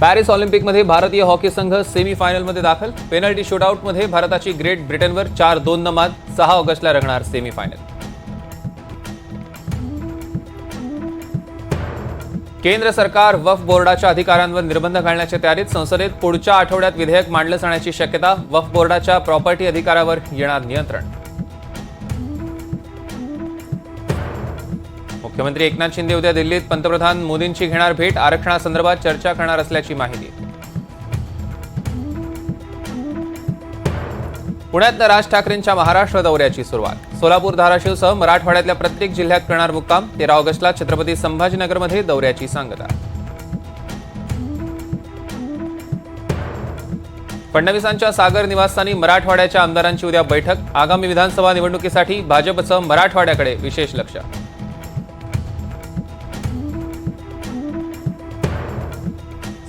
Paris ऑलिम्पिकमध्ये भारतीय hockey संघ सेमीफायनलमध्ये दाखल. पेनल्टी शूटआउटमध्ये भारताची ग्रेट ब्रिटनवर चार दोन न मात सहा ऑगस्टला रंगणार सेमीफायनल. केंद्र सरकार वफ बोर्डाच्या अधिकारांवर निर्बंध घालण्याच्या तयारीत संसदेत पुढच्या आठवड्यात विधेयक मांडलं जाण्याची शक्यता वफ बोर्डाच्या प्रॉपर्टी अधिकारावर येणार नियंत्रण. मुख्यमंत्री एकनाथ शिंदे उद्या दिल्लीत पंतप्रधान मोदींची घेणार भेट. आरक्षणासंदर्भात चर्चा करणार असल्याची माहिती. पुण्यात राज ठाकरेंच्या महाराष्ट्र दौऱ्याची सुरुवात. सोलापूर धाराशिवसह मराठवाड्यातल्या प्रत्येक जिल्ह्यात करणार मुक्काम. तेरा ऑगस्टला छत्रपती संभाजीनगरमध्ये दौऱ्याची सांगता. फडणवीसांच्या सागर निवासस्थानी मराठवाड्याच्या आमदारांची उद्या बैठक. आगामी विधानसभा निवडणुकीसाठी भाजपचं मराठवाड्याकडे विशेष लक्ष.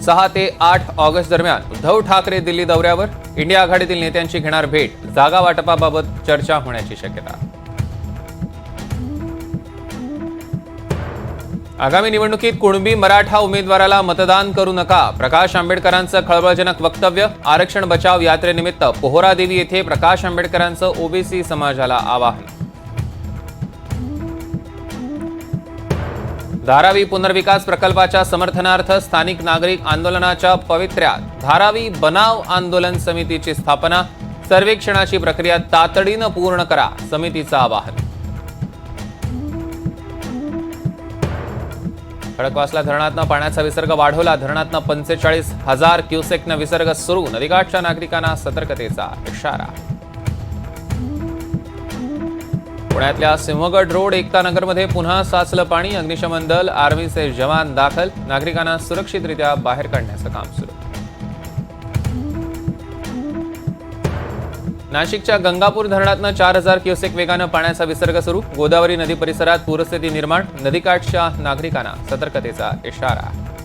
सहा ते आठ ऑगस्ट दरम्यान उद्धव ठाकरे दिल्ली दौऱ्यावर इंडिया आघाडीतील नेत्यांची घेणार भेट. जागा वाटपाबाबत चर्चा होण्याची शक्यता. आगामी निवडणुकीत कुणबी मराठा उमेदवाराला मतदान करू नका. प्रकाश आंबेडकरांचं खळबळजनक वक्तव्य आरक्षण बचाव यात्रेनिमित्त पोहरादेवी येथे प्रकाश आंबेडकरांचं ओबीसी समाजाला आवाहन. धारावी पुनर्विकास प्रकल्पाच्या समर्थनार्थ स्थानिक नागरिक आंदोलनाच्या पवित्र्यात धारावी बनाव आंदोलन समितीची स्थापना. सर्वेक्षणाची प्रक्रिया तातडीनं पूर्ण करा समितीचं आवाहन. खडकवासला धरणातनं पाण्याचा विसर्ग वाढवला धरणातनं पंचेचाळीस हजार क्युसेकनं विसर्ग सुरू. नदीकाठच्या नागरिकांना सतर्कतेचा इशारा. पुण्यातल्या सिंहगड रोड एकता नगरमध्ये पुन्हा साचलं पाणी. अग्निशमन दल आर्मीचे जवान दाखल. नागरिकांना सुरक्षितरित्या बाहेर काढण्याचं काम सुरू. नाशिकच्या गंगापूर धरणातनं चार हजार क्युसेक वेगानं पाण्याचा विसर्ग सुरू. गोदावरी नदी परिसरात पूरस्थिती निर्माण. नदीकाठच्या नागरिकांना सतर्कतेचा इशारा.